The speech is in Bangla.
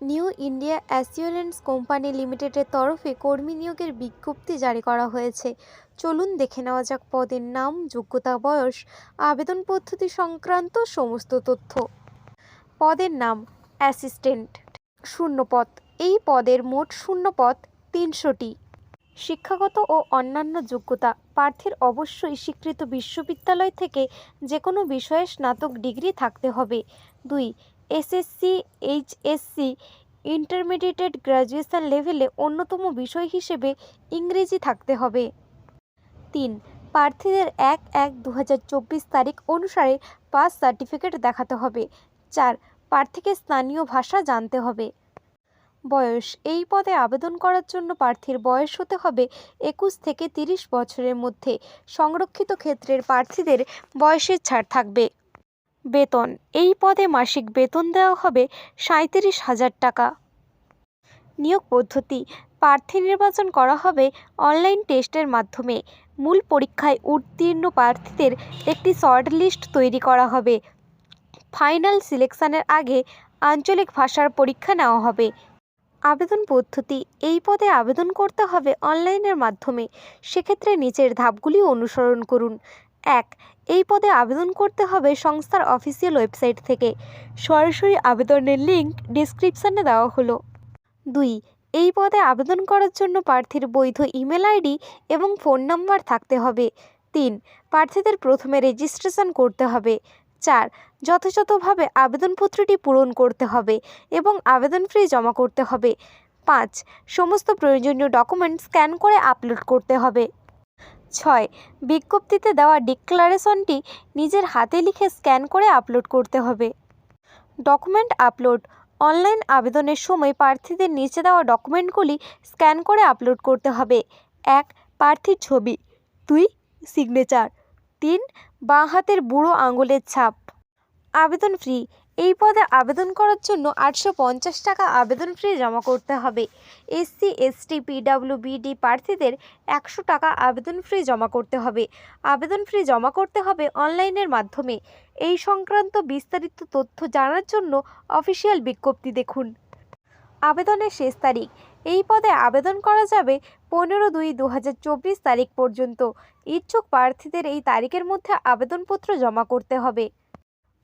নিউ ইন্ডিয়া অ্যাসিওরেন্স কোম্পানি লিমিটেডের তরফে কর্মী নিয়োগের বিজ্ঞপ্তি জারি করা হয়েছে। চলুন দেখে নেওয়া যাক পদের নাম, যোগ্যতা, বয়স, আবেদন পদ্ধতি সংক্রান্ত সমস্ত তথ্য। পদের নাম, অ্যাসিস্ট্যান্ট, শূন্যপদ। এই পদের মোট শূন্যপদ তিনশোটি। শিক্ষাগত ও অন্যান্য যোগ্যতা, প্রার্থীর অবশ্যই স্বীকৃত বিশ্ববিদ্যালয় থেকে যে কোনো বিষয়ে স্নাতক ডিগ্রি থাকতে হবে। দুই এসএসসি, এইচএসসি, ইন্টারমিডিয়েটেড গ্র্যাজুয়েশন লেভেলে অন্যতম বিষয় হিসেবে ইংরেজি থাকতে হবে। তিন, প্রার্থীদের এক এক দু তারিখ অনুসারে পাস সার্টিফিকেট দেখাতে হবে। চার, প্রার্থীকে স্থানীয় ভাষা জানতে হবে। বয়স, এই পদে আবেদন করার জন্য প্রার্থীর বয়স হতে হবে একুশ থেকে তিরিশ বছরের মধ্যে। সংরক্ষিত ক্ষেত্রের প্রার্থীদের বয়সের ছাড় থাকবে। বেতন। এই পদে মাসিক বেতন দেওয়া হবে সাঁইত্রিশ হাজার টাকা। নিয়োগ পদ্ধতি। প্রার্থী নির্বাচন করা হবে অনলাইন টেস্টের মাধ্যমে। মূল পরীক্ষায় উত্তীর্ণ প্রার্থীদের একটি শর্ট লিস্ট তৈরি করা হবে। ফাইনাল সিলেকশনের আগে আঞ্চলিক ভাষার পরীক্ষা নেওয়া হবে। আবেদন পদ্ধতি। এই পদে আবেদন করতে হবে অনলাইনের মাধ্যমে। সেক্ষেত্রে নিচের ধাপগুলি অনুসরণ করুন। এক, এই পদে আবেদন করতে হবে সংস্থার অফিসিয়াল ওয়েবসাইট থেকে। সরাসরি আবেদনের লিঙ্ক ডিসক্রিপশানে দেওয়া হলো। দুই, এই পদে আবেদন করার জন্য প্রার্থীর বৈধ ইমেল আইডি এবং ফোন নাম্বার থাকতে হবে। তিন, প্রার্থীদের প্রথমে রেজিস্ট্রেশন করতে হবে। চার, যথাযথভাবে আবেদনপত্রটি পূরণ করতে হবে এবং আবেদন ফি জমা করতে হবে। পাঁচ, সমস্ত প্রয়োজনীয় ডকুমেন্ট স্ক্যান করে আপলোড করতে হবে। ছয়। বিজ্ঞপ্তিতে দেওয়া ডিক্লারেশনটি নিজের হাতে লিখে স্ক্যান করে আপলোড করতে হবে। Document upload. অনলাইন আবেদনের সময় প্রার্থীদের নিচে দেওয়া ডকুমেন্টগুলি স্ক্যান করে আপলোড করতে হবে। এক, প্রার্থীর ছবি। দুই, সিগনেচার। তিন, বাঁ হাতের বুড়ো আঙুলের ছাপ। আবেদন ফি এই পদে আবেদন করার জন্য আটশো পঞ্চাশ টাকা আবেদন ফি জমা করতে হবে। এসসি, এসটি পিডাব্লিউবিডি প্রার্থীদের একশো টাকা আবেদন ফি জমা করতে হবে। আবেদন ফি জমা করতে হবে অনলাইনের মাধ্যমে। এই সংক্রান্ত বিস্তারিত তথ্য জানার জন্য অফিসিয়াল বিজ্ঞপ্তি দেখুন। আবেদনের শেষ তারিখ। এই পদে আবেদন করা যাবে পনেরো দুই দু তারিখ পর্যন্ত। ইচ্ছুক প্রার্থীদের এই তারিখের মধ্যে আবেদনপত্র জমা করতে হবে।